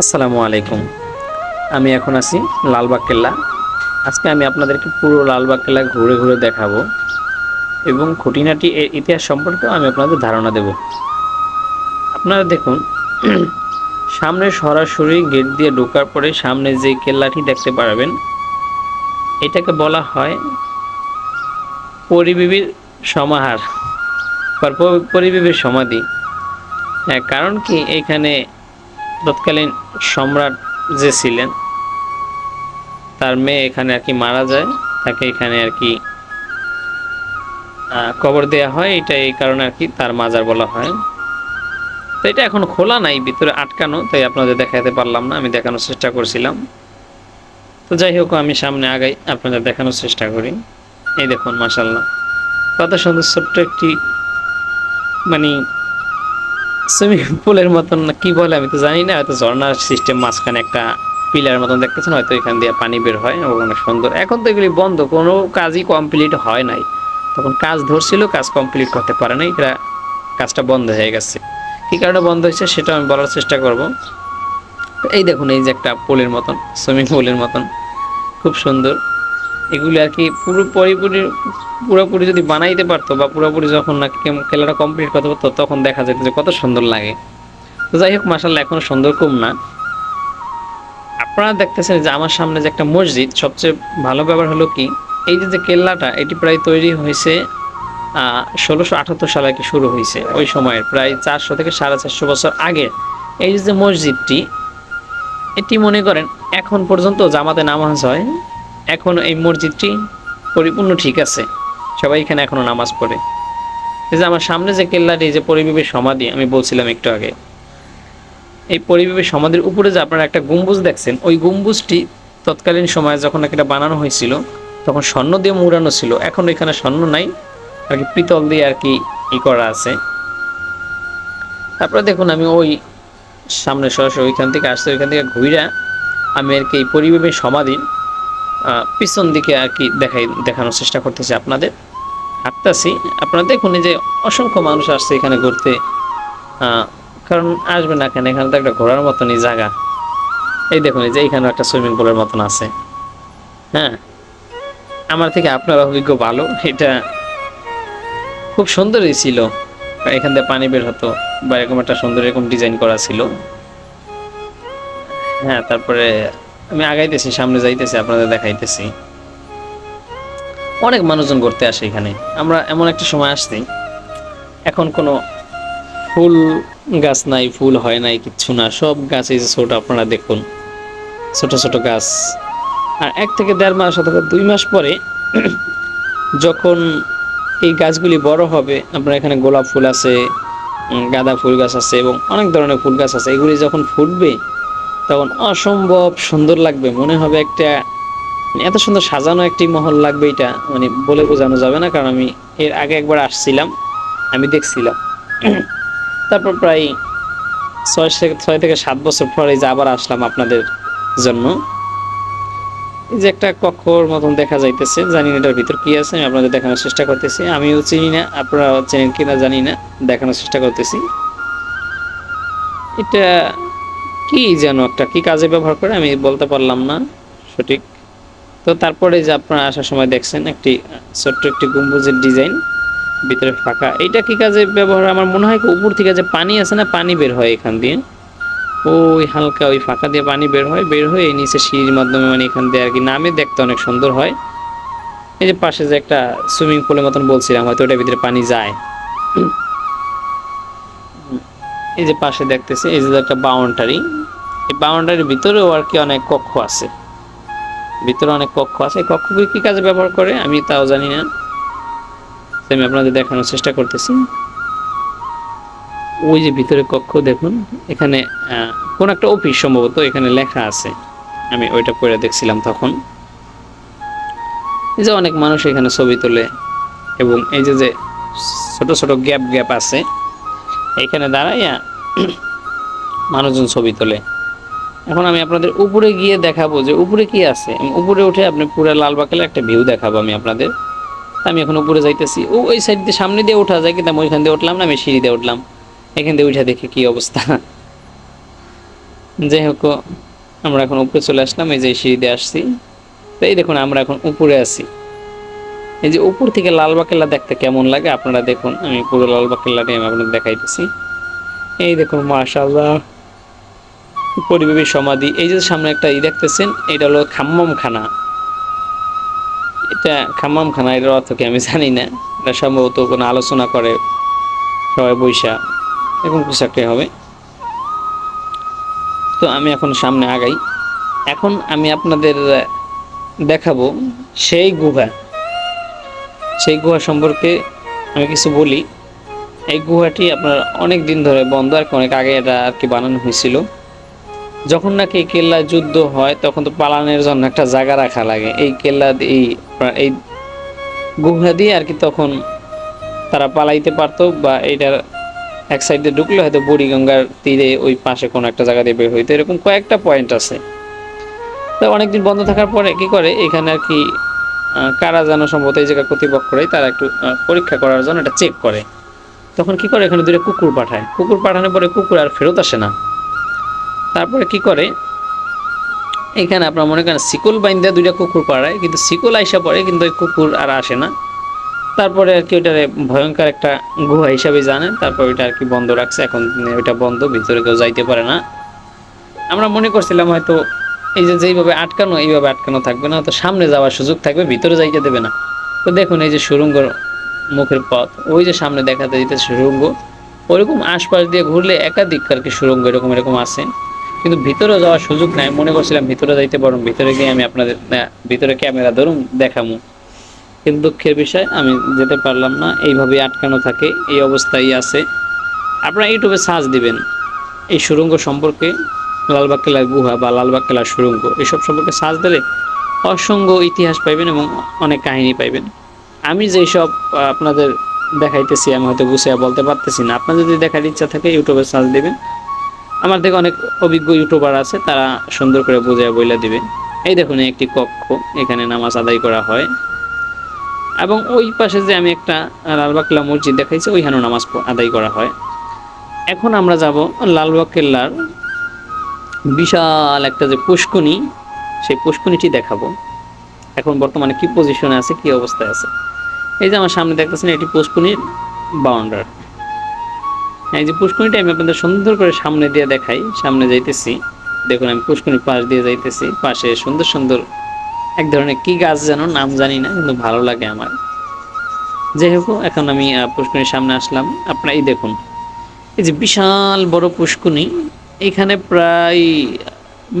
আসসালামু আলাইকুম। আমি এখন আছি লালবাগ কেল্লা আজকে আমি আপনাদেরকে পুরো লালবাগ কেল্লা ঘুরে ঘুরে দেখাবো এবং খুঁটিনাটি এর ইতিহাস সম্পর্কেও আমি আপনাদের ধারণা দেব। আপনারা দেখুন, সামনে সরাসরি গেট দিয়ে ঢোকার পরে সামনে যে কেল্লাটি দেখতে পারবেন, এটাকে বলা হয় পরিবিবির সমাহার পরিবিবির সমাধি। হ্যাঁ কারণ কি? এখানে তৎকালীন সম্রাট যে ছিলেন, তার মেয়ে এখানে আর কি মারা যায়। তাকে এখানে আর কি কবর দেওয়া হয়। এটা এই কারণে আর কি তার মাজার বলা হয়। তো এটা এখন খোলা নাই, ভিতরে আটকানো, তাই আপনাদের দেখাতে পারলাম না। আমি দেখানোর চেষ্টা করছিলাম। তো যাই হোক, আমি সামনে আগাই, আপনাদের দেখানোর চেষ্টা করি। এই দেখুন মাসাল্লাহ কত সুন্দর ছোট্ট একটি মানে সুইমিং পুলের মতন কি বলে আমি তো জানি না, হয়তো ঝর্ণার সিস্টেম মাঝখানে একটা পিলার মতন দেখতেছেন, হয়তো এখান দিয়ে পানি বের হয় অনেক সুন্দর। এখন তো এগুলি বন্ধ, কোনো কাজই কমপ্লিট হয় নাই। তখন কাজ ধরছিল, কাজ কমপ্লিট করতে পারে নাই, এরা কাজটা বন্ধ হয়ে গেছে। কী কারণে বন্ধ হয়েছে, সেটা আমি বলার চেষ্টা করব। এই দেখুন, এই যে একটা পুলের মতন সুইমিং পুলের মতন, খুব সুন্দর। এগুলি আর কি পুরো পরিপুরি পুরোপুরি যদি বানাইতে পারতো বা পুরোপুরি যখন না খেলাটা কমপ্লিট করতে পারতো, তখন দেখা যেত যে কত সুন্দর লাগে। তো যাই হোক মাসাল্লাহ এখনও সুন্দর কম না। আপনারা দেখতেছেন যে আমার সামনে যে একটা মসজিদ, সবচেয়ে ভালো ব্যাপার হলো কি, এই যে যে কেল্লাটা, এটি প্রায় তৈরি হয়েছে ষোলোশো আঠাত্তর সালে কি শুরু হয়েছে, ওই সময়ের, প্রায় চারশো থেকে সাড়ে চারশো বছর আগে। এই যে মসজিদটি, এটি মনে করেন এখন পর্যন্ত জামাতে নামাজ হয়, এখন এই মসজিদটি পরিপূর্ণ ঠিক আছে। সবাই এখানে এখনও নামাজ পড়ে। এই যে আমার সামনে যে কেল্লাটি যে পরিবেশের সমাধি আমি বলছিলাম একটু আগে। এই পরিবেশের সমাধির উপরে যে আপনারা একটা গম্বুজ দেখছেন ওই গম্বুজটি তৎকালীন সময়ে যখন এটা বানানো হয়েছিল তখন স্বর্ণ দিয়ে মুড়ানো ছিল। এখন এখানে স্বর্ণ নাই আর কি পিতল দিয়ে আর কি ই করা আছে। তারপরে দেখুন আমি ওই সামনে সরাসরি ওইখান থেকে আসতে ওইখান থেকে ঘুরে আমি আর কি এই পরিবেশের সমাধির আহ, পিছন দিকে আর কি দেখাই দেখানোর চেষ্টা করতেছি আপনাদের। হাঁটতেছি। আপনারা দেখুন যে অসংখ্য মানুষ আসছে এখানে ঘুরতে। কারণ আসবে না কেন? এখানে তো একটা ঘোরার মতনই জায়গা। এই দেখুন যে এখানে একটা সুইমিং পুলের মতন আছে। হ্যাঁ? আমার থেকে আপনার অভিজ্ঞ ভালো। এটা খুব সুন্দরই ছিল। এখান থেকে পানি বের হতো বা এরকম একটা সুন্দর এরকম ডিজাইন করা ছিল। হ্যাঁ তারপরে আমি আগাইতেছি, সামনে যাইতেছি, আপনাদের দেখাইতেছি। অনেক মানুষজন ঘুরতে আসে এখানে। আমরা এমন একটা সময় আসছি, এখন কোনো ফুল গাছ নাই, ফুল হয় নাই, কিচ্ছু না। সব গাছ এই যে ছোট, আপনারা দেখুন, ছোট ছোট গাছ। আর এক থেকে দেড় মাস অথবা দুই মাস পরে যখন এই গাছগুলি বড় হবে, আপনার এখানে গোলাপ ফুল আছে গাঁদা ফুল গাছ আছে এবং অনেক ধরনের ফুল গাছ আছে। এগুলি যখন ফুটবে, তখন অসম্ভব সুন্দর লাগবে। মনে হবে একটা এত সুন্দর সাজানো একটি মহল লাগবে এটা মানে বলে বোঝানো যাবে না, কারণ আমি এর আগে একবার আসছিলাম, আমি দেখছিলাম। তারপর প্রায় ছয় থেকে ছয় থেকে সাত বছর পরে যে আবার আসলাম আপনাদের জন্য, এই যে একটা কক্ষর মতন দেখা যাইতেছে, জানি না এটার ভিতর কি আছে, আমি আপনাদের দেখানোর চেষ্টা করতেছি। আমিও চিনি না আপনারা চেনেন কিনা জানি না, দেখানোর চেষ্টা করতেছি। এটা কি যেন একটা, কি কাজে ব্যবহার করে আমি বলতে পারলাম না সঠিক। তো তারপরে যে আপনারা আসার সময় দেখছেন একটি, ছোট্ট একটি গম্বুজের ডিজাইন ভিতরে ফাঁকা। এইটা কি কাজে ব্যবহার? আমার মনে হয় উপর থেকে যে পানি আছে না, পানি বের হয় এখান দিয়ে। ওই হালকা ওই ফাঁকা দিয়ে পানি বের হয়, বের হয়ে নিচে সিঁড়ির মাধ্যমে মানে এখান দিয়ে আর কি নামে দেখতে অনেক সুন্দর হয়। এই যে পাশে যে একটা সুইমিং পুলের মতন বলছিলাম, হয়তো ওটার ভিতরে পানি যায়। এই যে পাশে দেখতেছি, এই যে একটা বাউন্ডারি। এই বাউন্ডারির ভিতরেও আর কি অনেক কক্ষ আছে। ভিতরে অনেক কক্ষ আছে। এই কক্ষগুলি কি কাজে ব্যবহার করে? আমি তাও জানি না। আমি আপনাদের দেখানোর চেষ্টা করতেছি। ওই যে ভিতরে কক্ষ দেখুন, এখানে কোন একটা অফিস সম্ভবত এখানে লেখা আছে। আমি ওইটা পড়ে দেখছিলাম তখন। এই যে অনেক মানুষ এখানে ছবি তোলে এবং এই যে যে ছোট ছোট গ্যাপ গ্যাপ আছে, এখানে দাঁড়াইয়া মানুষজন ছবি তোলে। এখন আমি আপনাদের উপরে গিয়ে দেখাবো যে উপরে কি আছে। উপরে উঠে আপনি পুরো লালবাগের একটা ভিউ দেখাবো আমি আপনাদের। আমি এখন উপরে যাইতেছি। ও, ওই সাইড দিয়ে সামনে দিয়ে ওঠা যায়, কিন্তু আমি ওইখান দিয়ে উঠলাম না, আমি সিঁড়ি দিয়ে উঠলাম। এখান দিয়ে উঠে দেখি কি অবস্থা। যাই হোক, আমরা এখন উপরে চলে আসলাম, এই যে সিঁড়ি দিয়ে আসছি। তো এই দেখুন, আমরা এখন উপরে আছি। এই যে উপর থেকে লালবাগ কেল্লা দেখতে কেমন লাগে, আপনারা দেখুন, আমি পুরো লালবাগ কেল্লাটি আমি আপনাদের দেখাইতেছি। এই দেখুন, মাশাআল্লাহ। পরিবেবী সমাধি। এই যে সামনে একটা ই দেখতেছেন, এটা হলো খাম্মাম খানা এটা খাম্মাম খানা এটার অর্থ কি আমি জানি না। এটা সম্ভবত কোনো আলোচনা করে সবাই বৈশা এরকম কিছু হবে। তো আমি এখন সামনে আগাই। এখন আমি আপনাদের দেখাবো সেই গুহা। সেই গুহা সম্পর্কে আমি কিছু বলি। এই গুহাটি আপনার অনেক দিন ধরে বন্ধ, আর অনেক আগে এটা আর কি বানানো হয়েছিল। যখন নাকি এই কেল্লা যুদ্ধ হয়, তখন তো পালানোর জন্য একটা জায়গা রাখা লাগে। এই কেল্লা, এই এই গুহা দিয়ে আর কি তখন তারা পালাইতে পারতো বা এইটার এক সাইডে ঢুকলে হয়তো বুড়িগঙ্গার তীরে ওই পাশে কোনো একটা জায়গা দিয়ে বের হইতো। এরকম কয়েকটা পয়েন্ট আছে। তো অনেকদিন বন্ধ থাকার পরে কি করে? এখানে আর কি কারা যেন সম্ভবত এই জায়গা কর্তৃপক্ষরাই তারা একটু পরীক্ষা করার জন্য এটা চেক করে। তখন কি করে? এখানে দুটো কুকুর পাঠায়। কুকুর পাঠানোর পরে কুকুর আর ফেরত আসে না। তারপরে কি করে? এখানে আপনার মনে করেন শিকল বাইন্দা দুইটা কুকুর পাড়ায়, কিন্তু শিকল আইসা পড়ে, কিন্তু ওই কুকুর আর আসে না। তারপরে আর কি ওইটারে ভয়ঙ্কর একটা গুহা হিসাবে জানে তারপর ওইটা আর কি বন্ধ রাখছে, এখন ওইটা বন্ধ, ভিতরে কেউ যাইতে পারে না। আমরা মনে করছিলাম হয়তো এই যে যেইভাবে আটকানো, এইভাবে আটকানো থাকবে না তো সামনে যাওয়ার সুযোগ থাকবে, ভিতরে যাইতে দেবে না। তো দেখুন, এই যে সুরঙ্গর মুখের পথ, ওই যে সামনে দেখাতে দিতে সুরঙ্গ, ওইরকম আশপাশ দিয়ে ঘুরলে একাধিক আর কি সুরঙ্গ এরকম এরকম আছে। কিন্তু ভিতরে যাওয়ার সুযোগ নাই। মনে করছিলাম ভিতরে যাইতে পারুন ভিতরে গিয়ে আমি আপনাদের ভিতরে ক্যামেরা ধরুন, দেখামু। কিন্তু দুঃখের বিষয়, আমি যেতে পারলাম না, এইভাবে আটকানো থাকে, এই অবস্থায় আছে। আপনারা ইউটিউবে সার্চ দিবেন, এই সুরঙ্গ সম্পর্কে লালবাগ কেলার গুহা বা লালবাগ কেলার সুরঙ্গ, এসব সম্পর্কে সার্চ দিলে অসংখ্য ইতিহাস পাইবেন এবং অনেক কাহিনী পাইবেন। আমি যেই সব আপনাদের দেখাইতেছি, আমি হয়তো গুছিয়ে বলতে পারতেছি না। আপনার যদি দেখার ইচ্ছা থাকে, ইউটিউবে সার্চ দিবেন। আমার দেখে অনেক অভিজ্ঞ ইউটিউবার আছে, তারা সুন্দর করে বোঝায়, বইলা দিবে। এই দেখুন একটি কক্ষ, এখানে নামাজ আদায় করা হয়। এবং ওই পাশে যে আমি একটা লালবাগ কেল্লা মসজিদ দেখাইছি, ওইখানেও নামাজ আদায় করা হয়। এখন আমরা যাব লালবাগ কেল্লার বিশাল একটা যে পুষ্কুনি সেই পুষ্কুনিটি দেখাবো। এখন বর্তমানে কি পজিশনে আছে, কি অবস্থায় আছে? এই যে আমার সামনে দেখতেছেন, এটি পুষ্কুনির বাউন্ডার এই যে পুষ্কুনিটা আমি আপনাদের সুন্দর করে সামনে দিয়ে দেখাই। সামনে যাইতেছি। দেখুন, আমি পুষ্কুনির পাশ দিয়ে যাইতেছি। পাশে সুন্দর সুন্দর এক ধরনের কি গাছ যেন নাম জানি না, কিন্তু ভালো লাগে আমার। যাই হোক, এখন আমি পুষ্কুনির সামনে আসলাম। আপনারা এই দেখুন, এই যে বিশাল বড় পুষ্কুনি এখানে প্রায়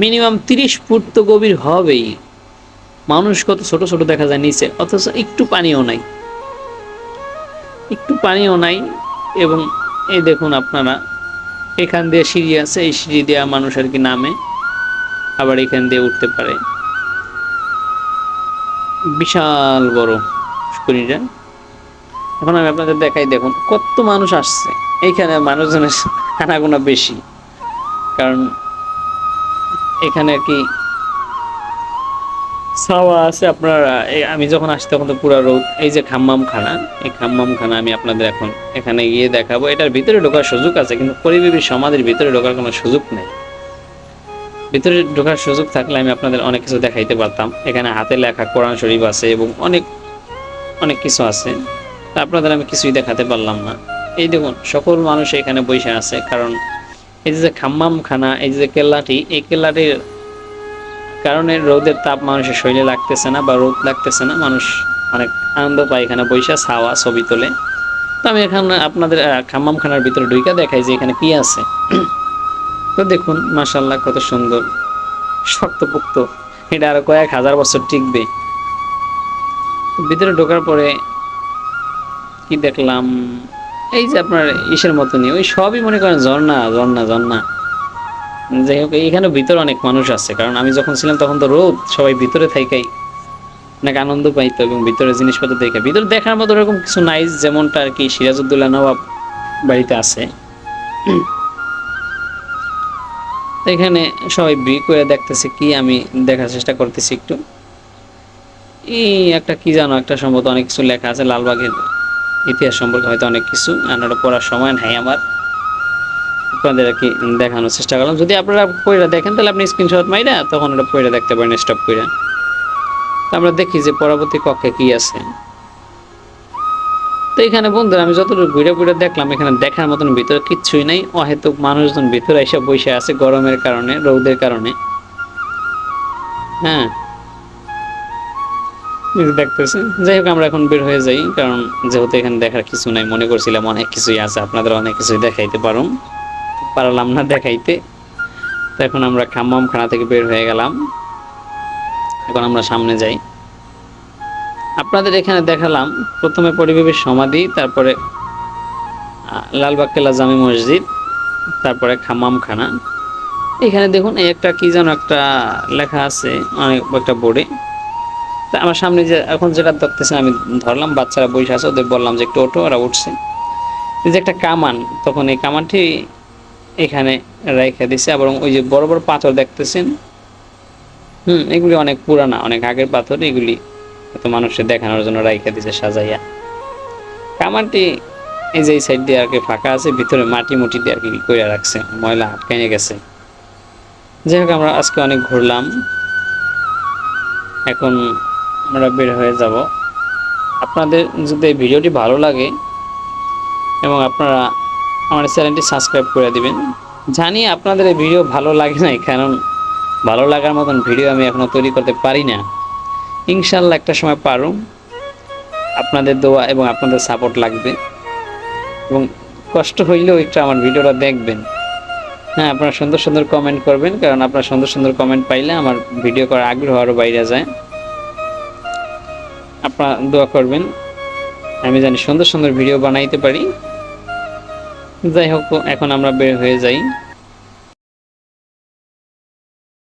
মিনিমাম তিরিশ ফুট তো গভীর হবেই। মানুষ কত ছোট ছোট দেখা যায় নিচে, অথচ একটু পানিও নাই। একটু পানিও নাই এবং এই দেখুন আপনারা, এখান দিয়ে সিঁড়ি আছে, এই সিঁড়ি দেওয়া মানুষ আর কি নামে, আবার এখান দিয়ে উঠতে পারে। বিশাল বড় পুষ্করিটা এখন আমি আপনাদের দেখাই, দেখুন, কত মানুষ আসছে। এইখানে মানুষজনের আনাগোনা বেশি, কারণ এখানে আর কি ছাওয়া আছে আপনার আমি যখন আসি তখন তো পুরো রোদ। এই যে খাম্মাম খানা এই খাম্মাম খানা আমি আপনাদের এখন এখানে গিয়ে দেখাবো। এটার ভিতরে ঢোকার সুযোগ আছে, কিন্তু পরিবেবী সমাধির ভিতরে ঢোকার কোনো সুযোগ নেই। ভিতরে ঢোকার সুযোগ থাকলে আমি আপনাদের অনেক কিছু দেখাইতে পারতাম। এখানে হাতে লেখা কোরআন শরীফ আছে এবং অনেক অনেক কিছু আছে। তা আপনাদের আমি কিছুই দেখাতে পারলাম না। এই দেখুন, সকল মানুষ এখানে বসে আছে, কারণ এই যে খাম্মাম খানা এই যে কেল্লাটি, এই কেল্লাটির কারণে রোদের তাপ মানুষের শরীরে লাগতেছে না বা রোদ লাগতেছে না মানুষ অনেক আনন্দ পায় এখানে বৈশা ছাওয়া ছবি তোলে। তো আমি এখানে আপনাদের আহ, খাম্মাম খানার ভিতরে ঢুইকা দেখাই যে এখানে কি আছে। তো দেখুন মাশাল্লাহ কত সুন্দর। শক্তপোক্ত। এটা আরও কয়েক হাজার বছর টিকবে। ভিতরে ঢোকার পরে কি দেখলাম? এই যে আপনার ইসের মতনই ওই সবই মনে করেন ঝর্ণা ঝর্ণা ঝর্ণা। যাই হোক, এখানে ভিতরে অনেক মানুষ আছে, কারণ আমি যখন ছিলাম তখন তো রোদ, সবাই ভিতরে থাইকাই। অনেক আনন্দ পাইতো এবং ভিতরে জিনিসপত্র দেখে ভিতরে দেখার মতো এরকম কিছু নাই, যেমনটা আর কি সিরাজউদ্দৌলা নবাব বাড়িতে আছে। এখানে সবাই বি করে দেখতেছে কি, আমি দেখার চেষ্টা করতেছি একটু। এই একটা কি জানো, একটা সম্ভবত অনেক কিছু লেখা আছে, লালবাগের ইতিহাস সম্পর্কে হয়তো অনেক কিছু আর পড়ার সময় নাই আমার। আপনাদের আর কি দেখানোর চেষ্টা করলাম। যদি আপনারা পয়রা দেখেন, তাহলে আপনি স্ক্রিনশট মাইরা তখন ওটা পয়রা দেখতে পারেন স্টপ করে তো আমরা দেখি যে পরবর্তী কক্ষে কি আছে। তো এখানে বন্ধুরা, আমি যতটুকু ঘুরে ঘুরে দেখলাম, এখানে দেখার মতন ভিতরে কিচ্ছুই নাই। অহেতুক মানুষজন ভিতরে এসে বসে আছে গরমের কারণে, রৌদের কারণে। হ্যাঁ। দেখতেছেন, যাই হোক, আমরা এখন বের হয়ে যাই, কারণ যেহেতু এখানে দেখার কিছু নাই, মনে করছিলাম অনেক কিছুই আছে, আপনাদের অনেক কিছুই দেখাইতে পারুম। পারলাম না দেখাইতে। তো এখন আমরা খাম্মাম খানা থেকে বের হয়ে গেলাম। এখন আমরা সামনে যাই। আপনাদের এখানে দেখালাম প্রথমে পরিবেশের সমাধি, তারপরে লালবাগ কেল্লা জামি মসজিদ, তারপরে খাম্মাম খানা এখানে দেখুন, এই একটা কি যেন একটা লেখা আছে অনেক একটা বোর্ডে। তা আমার সামনে যে, এখন যেটা দেখতেছেন, আমি ধরলাম, বাচ্চারা বসে আছে, ওদের বললাম যে একটু ওঠো, ওরা উঠছে। যে একটা কামান, তখন এই কামানটি এখানে রেখে দিছে। এবং ওই যে বড় বড় পাথর দেখতেছেন? হুম, এগুলি অনেক পুরানা, অনেক আগের পাথর। এগুলি হয়তো মানুষের দেখানোর জন্য রাইখা দিছে সাজাইয়া। কামানটি এই যে এই সাইড দিয়ে আর কি ফাঁকা আছে, ভিতরে মাটি মুটি দিয়ে আর কি করে রাখছে। ময়লা আটকাইনে গেছে। যাই হোক, আমরা আজকে অনেক ঘুরলাম। এখন আমরা বের হয়ে যাব। আপনাদের যদি এই ভিডিওটি ভালো লাগে এবং আপনারা আমার চ্যানেলটি সাবস্ক্রাইব করে দিবেন। জানি আপনাদের এই ভিডিও ভালো লাগে নাই, কারণ ভালো লাগার মতন ভিডিও আমি এখনও তৈরি করতে পারি না। ইনশাল্লাহ একটা সময় পারুম। আপনাদের দোয়া এবং আপনাদের সাপোর্ট লাগবে। এবং কষ্ট হইলেও একটু আমার ভিডিওটা দেখবেন। হ্যাঁ আপনারা সুন্দর সুন্দর কমেন্ট করবেন, কারণ আপনারা সুন্দর সুন্দর কমেন্ট পাইলে আমার ভিডিও করার আগ্রহ আরও বাইরে যায়। আপনারা দোয়া করবেন। আমি জানি সুন্দর সুন্দর ভিডিও বানাইতে পারি। যাই হোক এখন আমরা বের হয়ে যাই।